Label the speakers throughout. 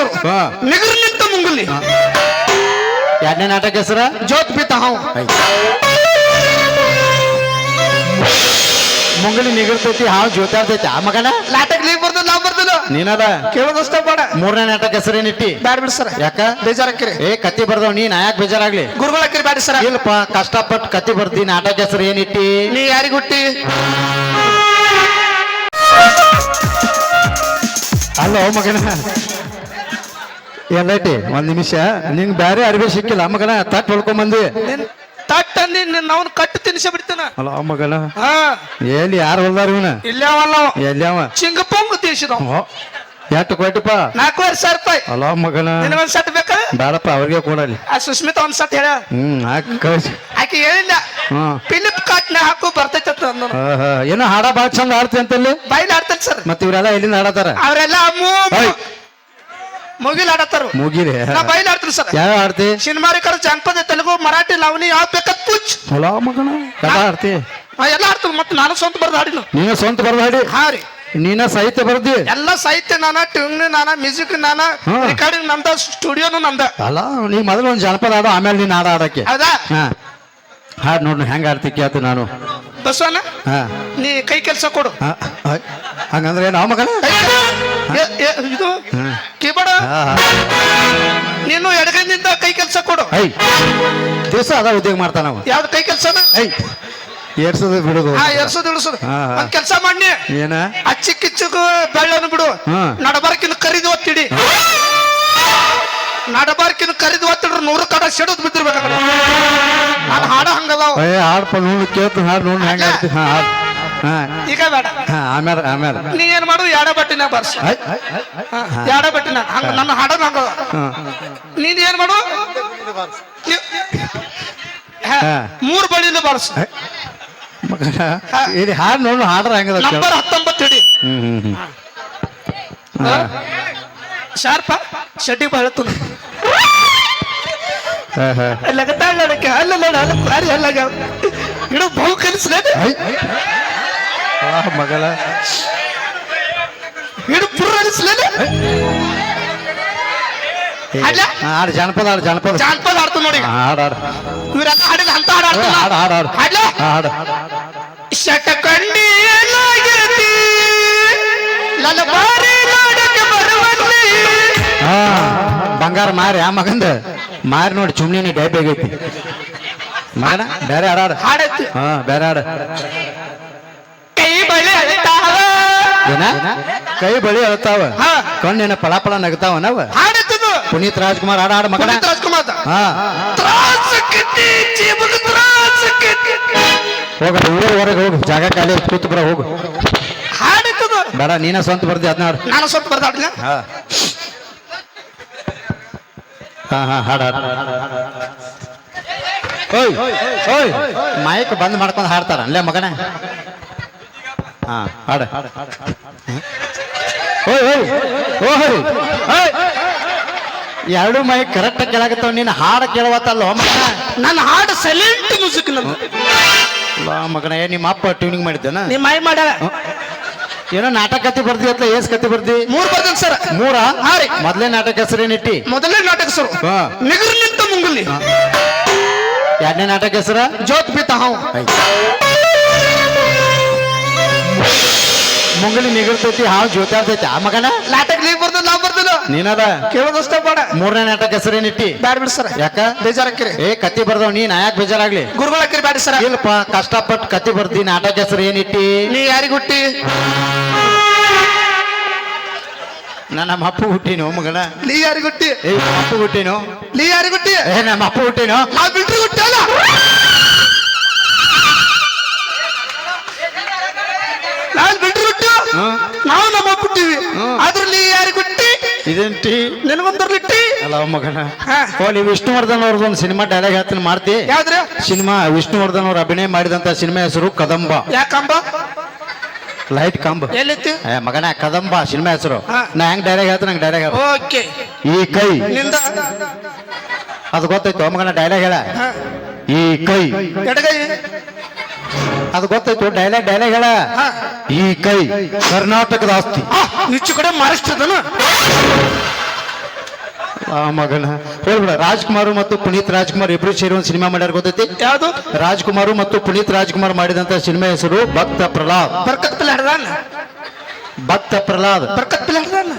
Speaker 1: ಹೆಸರು?
Speaker 2: ಹಾ.
Speaker 1: ನಿಗರ್ ನಿಂತ ಮುಂಗುಲಿ
Speaker 2: ಎರಡನೇ ನಾಟಕ ಹೆಸರ?
Speaker 1: ಜೋತ್ ಬಿತ್ತ ಹಾವು.
Speaker 2: ಮುಂಗಲಿ ನಿಗಿರ್ತೈತಿ ಹಾವು ಜೋತಾಡ್ತೈತಿ ಆ ಮಗನ?
Speaker 1: ನಾಟಕ ಲೀಗ್ ಬರ್ತದ ನಾವ್ ಬರ್ತದ
Speaker 2: ನೀನದ?
Speaker 1: ಕೇಳೋದಷ್ಟ ಬೇಡ
Speaker 2: ಮೂರನೇ ನಾಟಕ ಹೆಸರೇನಿಟ್ಟಿ
Speaker 1: ಏನಿಟ್ಟಿ ಬಿಡಿ ಸರ್.
Speaker 2: ಯಾಕ?
Speaker 1: ಬೇಜಾರಕ್ಕಿರಿ
Speaker 2: ಏ ಕತ್ತಿ ಬರ್ದವ್ ನೀ ಯಾಕ ಬೇಜಾರಾಗ್ಲಿ.
Speaker 1: ಗುರುಗಳ ಹಾಕಿರಿ ಬ್ಯಾಡ ಸರ್.
Speaker 2: ಇಲ್ಲಪ್ಪ ಕಷ್ಟಪಟ್ಟು ಕತ್ತಿ ಬರ್ದಿ ನಾಟಕ ಹೆಸರು ಏನಿಟ್ಟಿ
Speaker 1: ನೀ ಯಾರಿಗ್ ಹುಟ್ಟಿ?
Speaker 2: ಅಲ್ಲ ಮಗನ. ಎಲ್ಲೈತಿ ಒಂದ್ ನಿಮಿಷ. ನಿಂಗ್ ಬ್ಯಾರೆ ಅರ್ಬಿ ಸಿಕ್ಕಿಲ್ಲ. ಮಗನ ತಟ್ ಹೊಳ್ಕೊಂಬಂದಿ
Speaker 1: ನಿನ್ ತಟ್ಟ ನಿನ್ನ ನಾವು ಕಟ್ಟು ತಿನ್ಸ ಬಿಡ್ತೀನ.
Speaker 2: ಅಲ್ಲ ಮಗನ?
Speaker 1: ಹಾ.
Speaker 2: ಎಲ್ಲಿ ಯಾರು ಹೊಲ್ದಾರ ಇವನ?
Speaker 1: ಇಲ್ಲೇ ಅವಲ್ಲ ಚಿಂಗಪ್ಪ
Speaker 2: ಎಲ್ಲಿ ಅವ?
Speaker 1: ಚಿಂಗಪೊಂಗು ದೇಶದ
Speaker 2: ಓ, ಎಷ್ಟು ಕೊಟ್ಟಿಪ್ಪ
Speaker 1: ನಾಲ್ಕೂವರೆ ಸಾವಿರ ರೂಪಾಯಿ.
Speaker 2: ಅಲ್ಲ ಮಗನ?
Speaker 1: ನಿನಗೊಂದ್ ಸಟ್ ಬೇಕಾ?
Speaker 2: ಬೇಡಪ್ಪ ಅವ್ರಿಗೆ ಕೊಡಲಿ.
Speaker 1: ಆ ಸುಸ್ಮಿತಾ ಒಂದ್ ಸಟ್ ಹೇಳ
Speaker 2: ಹ್ಮ್ ಹಾಕಿ ಕಳ್ಸಿ.
Speaker 1: ಆಕೆ ಹೇಳಿಲ್ಲ ಫಿಲಿಪ್ ಕಾರ್ಟ್ನ ಹಾಕು ಬರ್ತೈತೆ.
Speaker 2: ಏನೋ ಹಾಡ ಬಾಳ ಚಂದ ಆಡ್ತಿ ಅಂತಲ್ಲಿ?
Speaker 1: ಬೈಲ್ ಆಡ್ತಾರೆ ಸರ್.
Speaker 2: ಮತ್ತೆ ಇವರೆಲ್ಲ ಎಲ್ಲಿಂದ ಆಡತಾರ
Speaker 1: ಅವರೆಲ್ಲ. ಮುಗಿಲ್ ಆಡತ್ತಾರ.
Speaker 2: ಮುಗಿರಿ
Speaker 1: ನಾ ಬೈಲ್ ಆಡ್ತೀನಿ ಸರ್.
Speaker 2: ಯಾವ ಆಡ್ತಿ?
Speaker 1: ಸಿನಿಮಾರಿಕರ ಜಾನಪದ ತೆಲುಗು ಮರಾಠಿ ಲಾವಣಿ ಯಾವ ಬೇಕಾದ್ ಪುಚ್.
Speaker 2: ಹೊಲ ಮಗನ ಎಲ್ಲ ಆಡ್ತಿ?
Speaker 1: ನಾ ಎಲ್ಲ ಆಡ್ತೀನಿ ಮತ್ತೆ ನಾನು ಸ್ವಂತ ಬರ್ದು ಹಾಡಿಲ್ಲ.
Speaker 2: ನೀನು ಸ್ವಂತ ಬರ್ದು ಹಾಡಿ.
Speaker 1: ಹಾ ರೀ.
Speaker 2: ನೀನ ಸಾಹಿತ್ಯ ಬರ್ದಿ?
Speaker 1: ಎಲ್ಲ ಸಾಹಿತ್ಯ ನಾನ ಟ್ಯೂನ್ ನಾನ ಮ್ಯೂಸಿಕ್ ನಾನ. ರೆಕಾರ್ಡಿಂಗ್ ನಮ್ದ ಸ್ಟುಡಿಯೋನು ನಮ್ದ.
Speaker 2: ಅಲ್ಲ ನೀ ಮೊದಲು ಒಂದು ಜನಪದ ಆಡೋ ಆಮೇಲೆ ನೀನು ಹಾಡ ಆಡಕ್ಕೆ
Speaker 1: ಹೌದಾ?
Speaker 2: ಹಾ. ಹಾಡ್ ನೋಡ್ ಹೆಂಗ ಆಡ್ತಿ ಕೇಳ್ತೀನಿ ನಾನು.
Speaker 1: ಬಸವಣ್ಣ
Speaker 2: ಹಾ.
Speaker 1: ನೀ ಕೈ ಕೆಲಸ ಕೊಡು.
Speaker 2: ಹಾ, ಹಾ. ಹಂಗಂದ್ರೆ ಏನೋ ಮಗನ
Speaker 1: ಎ- ಎ- ಇದು. ಕೀಬೋರ್ಡ್. ನೀನು ಎಡಗೈನಿಂದ ಕೈ ಕೆಲಸ ಕೊಡು.
Speaker 2: ಐ ದಿವಸ ಅದ ಉದ್ಯೋಗ ಮಾಡ್ತಾನ ಅವ.
Speaker 1: ಯಾವ್ದು ಕೈ ಕೆಲಸನ?
Speaker 2: ಐ ಏರ್ಸೋದು ಬಿಡುದು.
Speaker 1: ಹಾ ಎರ್ಸೋದು ಇಳಿಸೋದು.
Speaker 2: ಹಾ, ಹಾ.
Speaker 1: ಒಂದ್ ಕೆಲಸ ಮಾಡಿ
Speaker 2: ಏನ?
Speaker 1: ಅಚ್ಚಿ ಬೆಳ್ಳನ್ನು ಬೆಳ್ಳನು ಬಿಡು.
Speaker 2: ಹಾ.
Speaker 1: ನಡಬಾರ್ಕಿನ ಕರಿದು ಒತ್ತಿಡಿ. ನಡಬಾರ್ಕಿನ ಕರಿದು ಒತ್ತಿಡ್ರು ನೂರು ಕಡ ಸಿಡದ್ ಬಿದ್ದಿರ್ಬೇಕು ನಾನು ಹಾಡ ಹಂಗದಾವ.
Speaker 2: ಏ ಹಾಡ್ಪ ನೋಡು ಕೇಳ್ತು ಹಾಡು ನೋಡು ಹೆಂಗ ಆಡ್ತಿ? ಹಾ ಹಾಡ್. ಹಾ.
Speaker 1: ಈಗ ಬೇಡ.
Speaker 2: ಹಾ ಆಮೇಲೆ ಆಮೇಲೆ
Speaker 1: ನೀ ಏನ್ ಮಾಡು ಯಾಡ ಬಟ್ಟಿನ ಬರ್ಸ.
Speaker 2: ಐ, ಐ, ಐ, ಐ.
Speaker 1: ಬಟ್ಟಿನ ಹಂಗ ನನ್ನ ಹಾಡನ ಹಂಗದ.
Speaker 2: ಹಾ.
Speaker 1: ನೀನ್ ಏನ್ ಮಾಡು ಮೂರು
Speaker 2: ಮಗನ ಇಲ್ಲಿ ಹಾಡು ನೋಡು ಹಾಡ್ರ ಹೆಂಗದ.
Speaker 1: ನಂಬರ್ ಹತ್ತೊಂಬತ್ತು ಹಿಡಿ.
Speaker 2: ಹ್ಮ್ ಹ್ಮ್ ಹ್ಮ್.
Speaker 1: ಶಾರ್ಪ ಶಡ್ಡಿ ಬಹಳ
Speaker 2: ಹಾ, ಹಾ.
Speaker 1: ಲಗತಾಳಕ್ಕೆ ಅಲ್ಲಲ್ಲ ಅಲ್ಲ ಬಾರಿ ಅಲ್ಲಾಗ ಇಡು ಬಹು ಕಲಿಸ್ಲೇ
Speaker 2: ಮಗಳ.
Speaker 1: ಇಡು ಪುರ ಅನಿಸ್ಲೇ
Speaker 2: ಹಾಡು ಜಾನಪದ ಹಾಡು ಜಾನಪದ.
Speaker 1: ಜಾನಪದ ಆಡ್ತು ನೋಡಿ.
Speaker 2: ಹಾಡು ಹಾಡು.
Speaker 1: ಇವ್ರೆಲ್ಲ ಹಾಡಿದ ಅಂತ ಹಾಡು
Speaker 2: ಹಾಡು ಹಾಡು ಹಾಡು.
Speaker 1: ಹಾಡ್ಲ.
Speaker 2: ಹಾ, ಹಾಡು.
Speaker 1: ಶಟಕಂಡಿ ಲಲ ಬಾರಿ
Speaker 2: ಹಾ ಬಂಗಾರ ಮಾರಿ ಆ ಮಗಂದ ಮಾರಿ ನೋಡಿ ಚುಮ್ನಿ ಡೈಬ್ ಆಗೈತಿ. ಮಗನ ಬೇರೆ ಹಾಡು
Speaker 1: ಹಾಡೈತಿ.
Speaker 2: ಹಾ ಬೇರೆ ಹಾಡ
Speaker 1: ಕೈ ಬಳಿ ಅಳತಾವ.
Speaker 2: ಏನ? ಕೈ ಬಳಿ ಅಳ್ತಾವ. ಕಣ್ಣಿನ ಫಳ ನಗತಾವ ನಗ್ತಾವ ನಾವ ಪುನೀತ್ ರಾಜ್ಕುಮಾರ್ ಹಾಡ ಹಾಡ ಮಗನ. ಹಾ. ಹೋಗ ಊರ ಹೊರಗೆ ಹೋಗು ಜಾಗ ಖಾಲಿ ಕೂತು ಬರ ಹೋಗು. ಬೇಡ ನೀನ ಸ್ವಂತ ಬರ್ದಿ ಹದಿನಾರು.
Speaker 1: ನಾನು ಸ್ವಂತ ಬರ್ದಾಡ್ಲ
Speaker 2: ಹಾ. ಹಾ ಹಾ ಹಾಡು ಹಾಡು ಓಯ್ ಓಯ್ ಮೈಕ್ ಬಂದ್ ಮಾಡ್ಕೊಂಡು ಹಾಡ್ತಾರ. ಅಲ್ಲೇ ಮಗನ. ಹಾ ಹಾಡು. ಓಯ್ ಓಯ್ ಓಯ್ ಎರಡು ಮೈಕ್ ಕರೆಕ್ಟ್ ಕೇಳಾಗತ್ತ ನೀನು ಹಾಡು ಕೇಳವತ್ತಲ್ಲ ಮಗನ.
Speaker 1: ನನ್ನ ಹಾಡು ಸೈಲೆಂಟ್ ಮ್ಯೂಸಿಕ್
Speaker 2: ಲೋ ಮಗನ ಏ ನಿಮ್ಮ ಅಪ್ಪ ಟ್ಯೂನಿಂಗ್ ಮಾಡಿದ್ದೇನ?
Speaker 1: ನಿಮ್ಮ ಮೈ ಮಾಡ್ಯಾಳ.
Speaker 2: ಏನೋ ನಾಟಕ ಕತಿ ಬರ್ದಿ ಅತ್ಲ ಏಸ್ ಕತಿ ಬರ್ದಿ?
Speaker 1: ಮೂರ್ ಬರ್ದನ್ ಸರ್.
Speaker 2: ಮೂರ?
Speaker 1: ಹಾ ರೀ.
Speaker 2: ಮೊದ್ಲೇ ನಾಟಕ ಹೆಸರೇನಿಟ್ಟಿ
Speaker 1: ಮೊದಲನೇ ನಾಟಕ ಸರ್
Speaker 2: ಹಾ.
Speaker 1: ನಿಗರ್ ನಿಂತ ಮುಂಗುಲಿ
Speaker 2: ಎರಡನೇ ನಾಟಕ ಹೆಸರ?
Speaker 1: ಜೋತ್ ಬಿತ್ತ ಹಾವು.
Speaker 2: ಮುಂಗಲಿ ನಿಗಿರ್ತೈತಿ ಹಾವು ಜೋತಾಡ್ತೈತಿ ಆ ಮಗನ?
Speaker 1: ನಾಟಕ ಲೀಗ್ ಬರ್ತದ ನಾವ್ ಬರ್ತದ
Speaker 2: ನೀನದ?
Speaker 1: ಕೇಳೋದಷ್ಟ ಬೇಡ
Speaker 2: ಮೂರನೇ ನಾಟಕ ಹೆಸರೇನಿಟ್ಟಿ
Speaker 1: ಬ್ಯಾಡ ಬಿಡಿ ಸರ್.
Speaker 2: ಯಾಕ?
Speaker 1: ಬೇಜಾರಕ್ಕಿರಿ
Speaker 2: ಏ ಕತ್ತಿ ಬರ್ದವ್ ನೀ ಯಾಕೆ ಬೇಜಾರಾಗ್ಲಿ.
Speaker 1: ಗುರುಗಳಕ್ಕೆ ಬ್ಯಾಡ ಸರ್.
Speaker 2: ಇಲ್ಲಪ್ಪ ಕಷ್ಟಪಟ್ಟು ಕತ್ತಿ ಬರ್ದಿ ನಾಟಕ ಹೆಸರು ಏನಿಟ್ಟಿ
Speaker 1: ನೀ ಯಾರಿಗ್ ಹುಟ್ಟಿ?
Speaker 2: ನಾ ನಮ್ಮ ಅಪ್ಪ ಹುಟ್ಟಿನೋ ಮಗನ?
Speaker 1: ನೀ ಯಾರಿಗ್ ಹುಟ್ಟಿ?
Speaker 2: ಏ ಅಪ್ಪ ಹುಟ್ಟಿನೋ?
Speaker 1: ನೀ ಯಾರಿಗ್ ಹುಟ್ಟಿ?
Speaker 2: ಏ ನಮ್ಮ ಅಪ್ಪ ಹುಟ್ಟಿನೋ?
Speaker 1: ನಾವ್ ಬಿಟ್ರಿ ಹುಟ್ಟಿ
Speaker 2: ಇದೇಂಟಿ
Speaker 1: ನಿನಗೊಂದರ್ಲಿಟ್ಟಿ
Speaker 2: ಅಲ್ಲ ಮಗನ.
Speaker 1: ಹಾ.
Speaker 2: ಹೋಲಿ ವಿಷ್ಣುವರ್ಧನ್ ಅವ್ರದ್ದು ಒಂದು ಸಿನಿಮಾ ಡೈಲಾಗ್ ಹೇಳ್ತೀನಿ ಮಾಡ್ತಿ.
Speaker 1: ಯಾವ್ದ್ರ?
Speaker 2: ಸಿನಿಮಾ ವಿಷ್ಣುವರ್ಧನ್ ಅವ್ರು ಅಭಿನಯ ಮಾಡಿದಂತ ಸಿನಿಮಾ ಹೆಸರು ಕದಂಬ.
Speaker 1: ಯಾಕಂಬ
Speaker 2: ಲೈಟ್ ಕಂಬ.
Speaker 1: ಎಲ್ಲಿತ್ತು?
Speaker 2: ಏ ಮಗನ ಕದಂಬ ಸಿನಿಮಾ ಹೆಸರು. ನಾ ಹೆಂಗ್ ಡೈಲಾಗ್ ಹೇಳ್ತೀನಿ ನಂಗೆ ಡೈಲಾಗ್
Speaker 1: ಓಕೆ.
Speaker 2: ಈ ಕೈ.
Speaker 1: ನಿಂದ?
Speaker 2: ಅದು ಗೊತ್ತಾಯ್ತು ಮಗನ ಡೈಲಾಗ್ ಹೇಳ. ಈ ಕೈ.
Speaker 1: ಎಡಗೈ.
Speaker 2: ಅದು ಗೊತ್ತಾಯ್ತು ಡೈಲಾಗ್ ಡೈಲಾಗ್ ಹೇಳ. ಈ ಕೈ ಕರ್ನಾಟಕದ ಆಸ್ತಿ.
Speaker 1: ಈಚೆ ಕಡೆ ಮಹಾರಾಷ್ಟ್ರದನ
Speaker 2: ಆ ಮಗನ ಹೇಳ್ಬಿಡ ರಾಜ್ಕುಮಾರ್ ಮತ್ತು ಪುನೀತ್ ರಾಜ್ಕುಮಾರ್ ಇಬ್ರು ಸೇರಿ ಒಂದು ಸಿನಿಮಾ ಮಾಡ್ಯಾರ ಗೊತ್ತೈತಿ?
Speaker 1: ಯಾವುದು?
Speaker 2: ರಾಜ್ಕುಮಾರ್ ಮತ್ತು ಪುನೀತ್ ರಾಜ್ಕುಮಾರ್ ಮಾಡಿದಂತ ಸಿನಿಮಾ ಹೆಸರು ಭಕ್ತ ಪ್ರಹ್ಲಾದ್.
Speaker 1: ಬರ್ಕತ್ ಪಿಲ್ಲ ಹಿಡ್ದಾನ
Speaker 2: ಭಕ್ತ ಪ್ರಹ್ಲಾದ್.
Speaker 1: ಬರ್ಕತ್ ಪಿಲ್ಲ ಹಿಡ್ದಾನ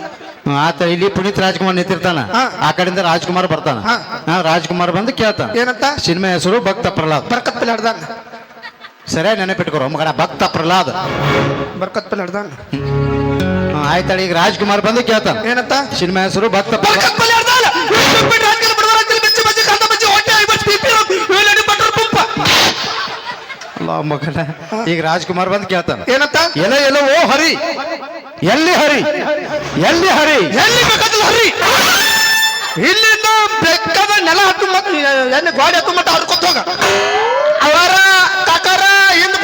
Speaker 2: ಆತ ಇಲ್ಲಿ ಪುನೀತ್ ರಾಜ್ಕುಮಾರ್ ನಿಂತಿರ್ತಾನ. ಆ ಕಡೆಯಿಂದ ರಾಜ್ಕುಮಾರ್ ಬರ್ತಾನ.
Speaker 1: ಹಾ.
Speaker 2: ರಾಜ್ಕುಮಾರ್ ಬಂದು ಕೇಳ್ತಾನ.
Speaker 1: ಏನಂತ?
Speaker 2: ಸಿನಿಮಾ ಹೆಸರು ಭಕ್ತ ಪ್ರಹ್ಲಾದ್.
Speaker 1: ಬರ್ಕತ್ ಪಿಲ್ಲಾಡ್ದಾನ ಸರಿ
Speaker 2: ಸರಿಯಾಗಿ ನೆನಪಿಟ್ಕೊರೋ ಮಗನ ಭಕ್ತ ಪ್ರಹ್ಲಾದ್.
Speaker 1: ಬರ್ಕತ್ ಪಿಲ್ಲ
Speaker 2: ಆಯ್ತಲ್ಲ ಈಗ ರಾಜ್ಕುಮಾರ್ ಬಂದು ಕೇಳ್ತಾನ.
Speaker 1: ಏನಂತ?
Speaker 2: ಸಿನಿಮಾ ಹೆಸರು ಭಕ್ತ ಮಗನ ಈಗ ರಾಜ್ಕುಮಾರ್ ಬಂದು ಕೇಳ್ತಾನ.
Speaker 1: ಏನಂತ?
Speaker 2: ಎಲ್ಲ ಎಲ್ಲ ಓ ಹರಿ. ಎಲ್ಲಿ ಹರಿ? ಎಲ್ಲಿ ಹರಿ?
Speaker 1: ಎಲ್ಲಿ ಬೇಕಾದ್ರೆ ಹರಿ. ಇಲ್ಲಿಂದ ಬೇಕಾದ ನೆಲ ಹತ್ತು ಮತ್ತ ಎಲ್ಲಿ ಗೋಡೆ ಹತ್ತು ಮಟ್ಟ ಹರ್ಕೊತ ಹೋಗ. ಅವರ ಕಾಕಾರ ಹಿಂದ್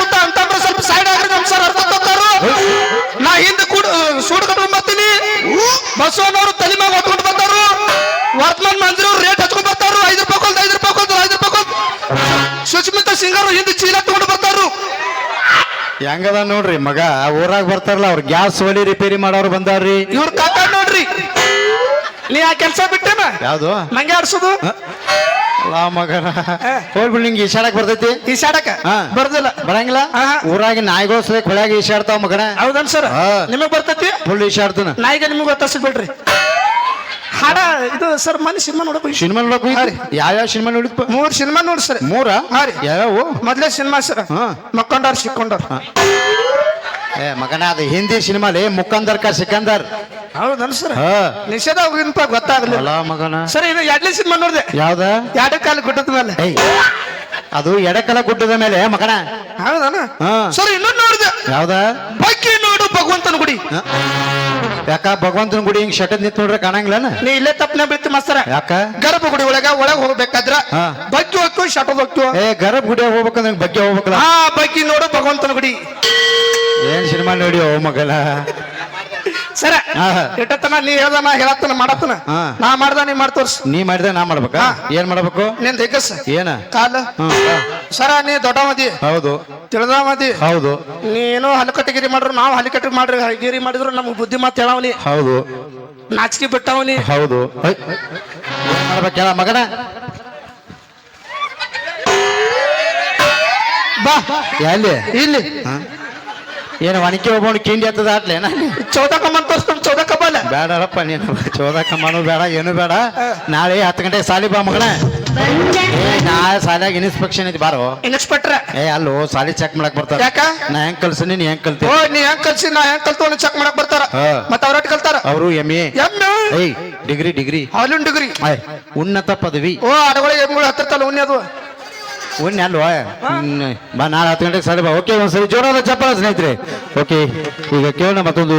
Speaker 2: ಹೆಂಗದ ನೋಡ್ರಿ ಮಗ ಊರಾಗ ಬರ್ತಾರಲ್ಲ ಅವ್ರ ಗ್ಯಾಸ್ ಒಲಿ ರಿಪೇರಿ ಮಾಡೋರು ಬಂದಾರ್ರಿ.
Speaker 1: ಇವ್ರ ಕಾಕ ನೋಡ್ರಿ. ನೀ ಆ ಕೆಲಸ ಬಿಟ್ಟೇನ?
Speaker 2: ಯಾವ್ದು?
Speaker 1: ನಂಗೆ ಆಡ್ಸೋದು?
Speaker 2: ಅಲ್ಲ ಮಗನ. ಹೋಗ್ಬಿಡಿ ನಿಂಗೆ ಈಶಾಡಕ್ ಬರ್ತೈತಿ.
Speaker 1: ಈ ಶಾಡಕ
Speaker 2: ಹಾ.
Speaker 1: ಬರ್ದಿಲ್ಲ.
Speaker 2: ಬರಂಗಿಲ್ಲ. ಊರಾಗಿ ನಾಯಿಗಳು ಹೊಳ್ಯಾಗ ಈಶಾಡ್ತಾವ ಮಗನ.
Speaker 1: ಹೌದನ್ ಸರ್. ನಿಮಗ್ ಬರ್ತೈತಿ?
Speaker 2: ಫುಲ್ ಈಶಾಡ್ತಾನ.
Speaker 1: ನಾಯಿಗೆ ನಿಮಗೆ ಗೊತ್ತಾಸಿ ಬಿಡ್ರಿ. ಹಾಡ ಇದು ಸರ್ ಮನೆ ಸಿನಿಮಾ ನೋಡಬೇಕು
Speaker 2: ಸಿನಿಮಾ
Speaker 1: ನೋಡಬೇಕು
Speaker 2: ಹೋಗಿದ್ರಿ
Speaker 1: ರೀ.
Speaker 2: ಯಾವ್ಯಾವ ಸಿನಿಮಾ ನೋಡಿದ್ಪ?
Speaker 1: ಮೂರ್ ಸಿನಿಮಾ ನೋಡಿ ಸರ್.
Speaker 2: ಮೂರ?
Speaker 1: ಹಾ ರೀ.
Speaker 2: ಯಾವ್ಯಾವು
Speaker 1: ಮೊದ್ಲೇ ಸಿನಿಮಾ ಸರ್.
Speaker 2: ಹಾ.
Speaker 1: ಮಕ್ಕೊಂಡಾರ ಸಿಕ್ಕೊಂಡಾರ
Speaker 2: ಏ ಮಗನ ಅದು ಹಿಂದಿ ಸಿನಿಮಾಲಿ ಮುಕ್ಕಂದರ್ ಕಾ ಸಿಕಂದರ್.
Speaker 1: ಹೌದನ್ ಸರ್. ನಿಷೇಧ ಹೋಗಿನಪ್ಪ ಗೊತ್ತಾಗ್ಲಿಲ್ಲ.
Speaker 2: ಅಲ್ಲ ಮಗನ.
Speaker 1: ಸರ್ ಇದು ಎರಡ್ನೇ ಸಿನಿಮಾ ನೋಡಿದೆ.
Speaker 2: ಯಾವ್ದ?
Speaker 1: ಎರಡು ಕಾಲ ಗುಡ್ಡದ ಮೇಲೆ.
Speaker 2: ಅದು ಎಡಕಲ ಗುಡ್ಡದ ಮೇಲೆ ಮಗನ.
Speaker 1: ಹೌದನ. ಸರ್ ಇನ್ನೊಂದು ನೋಡಿದೆ.
Speaker 2: ಯಾವ್ದ?
Speaker 1: ಬಗ್ಗೆ ಭಗವಂತನ ಗುಡಿ.
Speaker 2: ಯಾಕ ಭಗವಂತನ ಗುಡಿ ಹಿಂಗ್ ಶಟದ್ ನಿಂತ ನೋಡ್ರೆ ಕಾಣಂಗಿಲ್ಲ
Speaker 1: ನೀ ಇಲ್ಲೇ ತಪ್ಪನೆ ಬೀಳ್ತಿ ಮಸ್ತರ.
Speaker 2: ಯಾಕ?
Speaker 1: ಗರ್ಭಗುಡಿ ಒಳಗ ಒಳಗ್ ಹೋಗ್ಬೇಕಾದ್ರ. ಬಗ್ಗೆ ಹೋಗ್ತು ಶಟದ್ ಹೋಗ್ತು
Speaker 2: ಏ ಗರ್ಭ ಗುಡಿ ಹೋಗ್ಬೇಕಂದ್ರೆ ಬಗ್ಗೆ ಹೋಗ್ಬೇಕಲ್ಲ.
Speaker 1: ಹಾ ಬಗ್ಗೆ ನೋಡು ಭಗವಂತನ ಗುಡಿ.
Speaker 2: ಏನ್ ಸಿನಿಮಾ ನೋಡಿ ಓ ಮಗನ
Speaker 1: ಸರ. ಇಟ್ಟತನ ನೀ ಹೇಳ್ದ ನಾ ಹೇಳತ್ತನ ಮಾಡತ್ತನ. ನಾ ಮಾಡ್ದ ನೀ ಮಾಡ್ ತೋರ್ಸ್.
Speaker 2: ನೀ ಮಾಡಿದೆ ನಾ ಮಾಡ್ಬೇಕಾ. ಏನ್ ಮಾಡ್ಬೇಕು?
Speaker 1: ನಿನ್ ದಿಗ್ಗಸ್
Speaker 2: ಏನ?
Speaker 1: ಕಾಲ. ಸರ ನೀ ದೊಡ್ಡ ಮದಿ
Speaker 2: ಹೌದು.
Speaker 1: ತಿಳಿದ ಮದಿ
Speaker 2: ಹೌದು.
Speaker 1: ನೀನು ಹಲಕಟ್ಟಿಗಿರಿ ಮಾಡ್ರು ನಾವು ಹಲಕಟ್ಟಿ ಮಾಡ್ರಿ ಗಿರಿ ಮಾಡಿದ್ರು ನಮ್ಗೆ ಬುದ್ಧಿ ಮಾತು ಹೇಳವನಿ.
Speaker 2: ಹೌದು.
Speaker 1: ನಾಚಿಕೆ ಬಿಟ್ಟವನಿ.
Speaker 2: ಹೌದು. ಮಾಡ್ಬೇಕ ಹೇಳ ಮಗನ?
Speaker 1: ಬಾ.
Speaker 2: ಎಲ್ಲಿ?
Speaker 1: ಇಲ್ಲಿ.
Speaker 2: ಏನು ವಣಿಕೆ ಒಬ್ಬನು ಕಿಂಡಿ ಹತ್ತದ ಆಟ್ಲೇನ
Speaker 1: ಚೌದಕ ಮಂತ್ ತೋರಿಸ್ತಾನೆ ಚೌದಕ ಬಾಲ.
Speaker 2: ಬೇಡಪ್ಪ ನೀನು. ಮಾಡು ಬೇಡ ಏನು ಬೇಡ. ನಾಳೆ ಹತ್ತು ಗಂಟೆ ಸಾಲಿ ಬಾ ಮಗಳ. ನಾಳೆ ಸಾಲಿಯಾಗ ಇನ್ಸ್ಪೆಕ್ಷನ್ ಐತಿ ಬಾರೋ?
Speaker 1: ಇನ್ಸ್ಪೆಕ್ಟರ್
Speaker 2: ಏ ಅಲ್ಲೋ ಸಾಲಿ ಚೆಕ್ ಮಾಡಕ್ ಬರ್ತಾರ.
Speaker 1: ಯಾಕ?
Speaker 2: ನಾ ಹೆಂಗ್ ಕಲ್ಸಿ ನೀನ್ ಹೆಂಗ್ ಕಲ್ತಿ?
Speaker 1: ಓ ನೀ ಹೆಂಗ್ ಕಲ್ಸಿ ನಾ ಹೆಂಗ್ ಕಲ್ತು ಚೆಕ್ ಮಾಡಕ್ ಬರ್ತಾರ. ಮತ್ತ ಅವ್ರ ಕಲ್ತಾರ.
Speaker 2: ಅವರು ಎಂ
Speaker 1: ಎ
Speaker 2: ಏಯ್ ಡಿಗ್ರಿ ಡಿಗ್ರಿ
Speaker 1: ಹಾಲಿನ್ ಡಿಗ್ರಿ
Speaker 2: ಉನ್ನತ ಪದವಿ.
Speaker 1: ಓ ಅಡಗೊಳ ಎಮ್ಗಳು ಹತ್ತಿರ್ತಲ್ಲ ಉನ್ನಿ ಅದು.
Speaker 2: ಉನ್ನೆ ಅಲ್ವಾ. ಬಾ, ನಾಳೆ ಹತ್ತು ಗಂಟೆಗೆ ಸರಿ ಬಾ. ಓಕೆ ಒಂದ್ಸರಿ ಜೋರಾದ ಚಪ್ಪಲ ಸ್ನೇಹಿತರೆ. ಓಕೆ ಈಗ ಕೇಳೋಣ ಮತ್ತೊಂದು